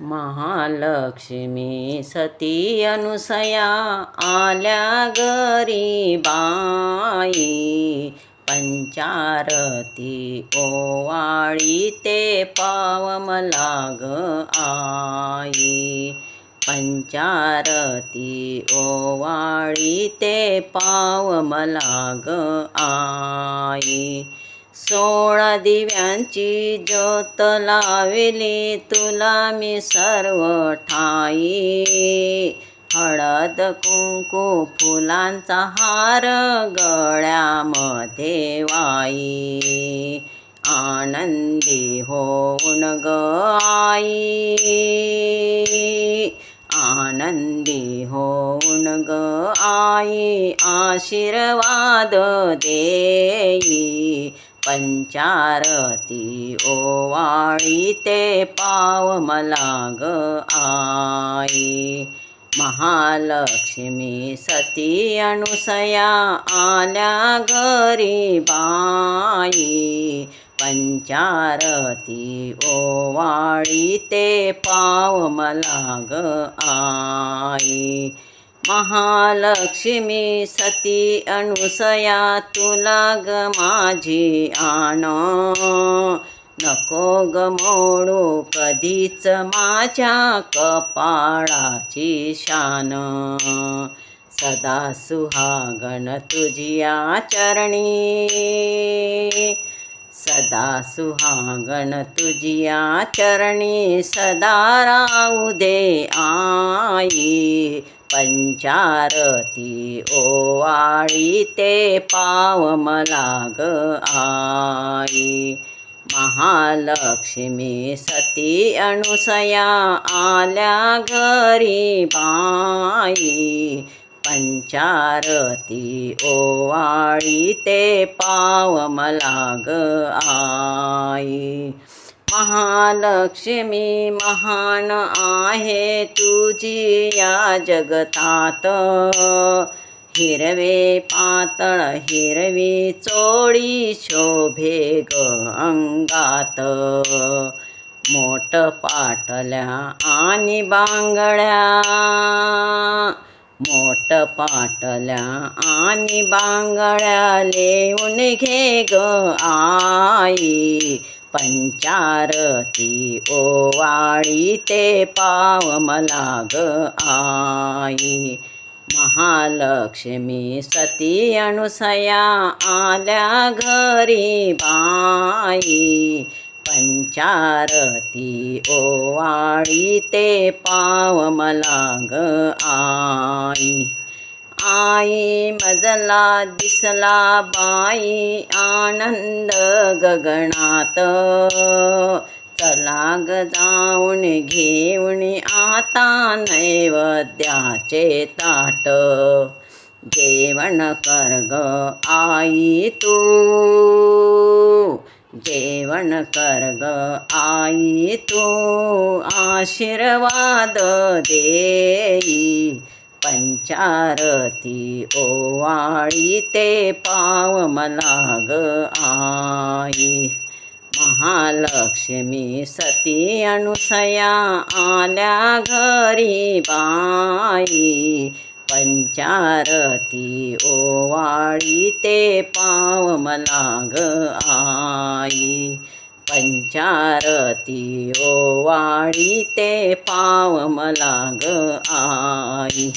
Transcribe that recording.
महालक्ष्मी सती अनुसया आल्या गरी बाई पंचारती ओवाळी ते पावमलाग ग आई. पंचारती ओवाळी ते पावमलाग ग आई. सोळा दिव्यांची ज्योत लाविली तुला मी सर्व ठाई. हळद कुंकू फुलांचा हार गळ्यामध्ये वाई. आनंदी होऊन ग आई. आनंदी होऊन ग आई आशीर्वाद देई. पंचारती ओवाळी ते पाव मला ग आई. महालक्ष्मी सती अनुसया आल्या घरी बाई. पंचारती ओवाळी ते पाव मला ग आई. महालक्ष्मी सती अनुसया तुला ग माझी आण. नको ग मोडू कधीच माझ्या कपाळाची शान. सदा सुहागण तुझिया चरणी सदा सुहागण तुझिया चरणी सदा राहू दे आई. पंचारती ओवाळी ते पाव मला ग आई. महालक्ष्मी सती अनुसया आल्या घरी बाई. पंचारती ओवाळी ते पाव मला ग आई. महालक्ष्मी महान आहे तुझी या जगतात. हिरवे पातळ हिरवी चोळी शोभे ग अंगात. मोठ पाटल्या आणि बांगड्या. मोठ पाटल्या आणि बांगड्या लेऊन घे ग आई. पंचारती ओवाळी ते पाव मला ग आई. महालक्ष्मी सती अनुसया आल्या घरी बाई. पंचारती ओवाळी ते पाव मला ग आई. आई मजला दिसला बाई आनंद गगनात. चला ग जाऊन घेऊन आता नैवेद्याचे ताट. जेवण कर ग आई तू. जेवण कर ग आई तू. आशीर्वाद देई. पंचारती ओवाळी ते पाव मला ग आई. महालक्ष्मी सती अनुसया आल्या घरी बाई. पंचारती ओवाळी ते पाव मला ग आई. पंचारती ओवाळी ते पाव मला ग आई.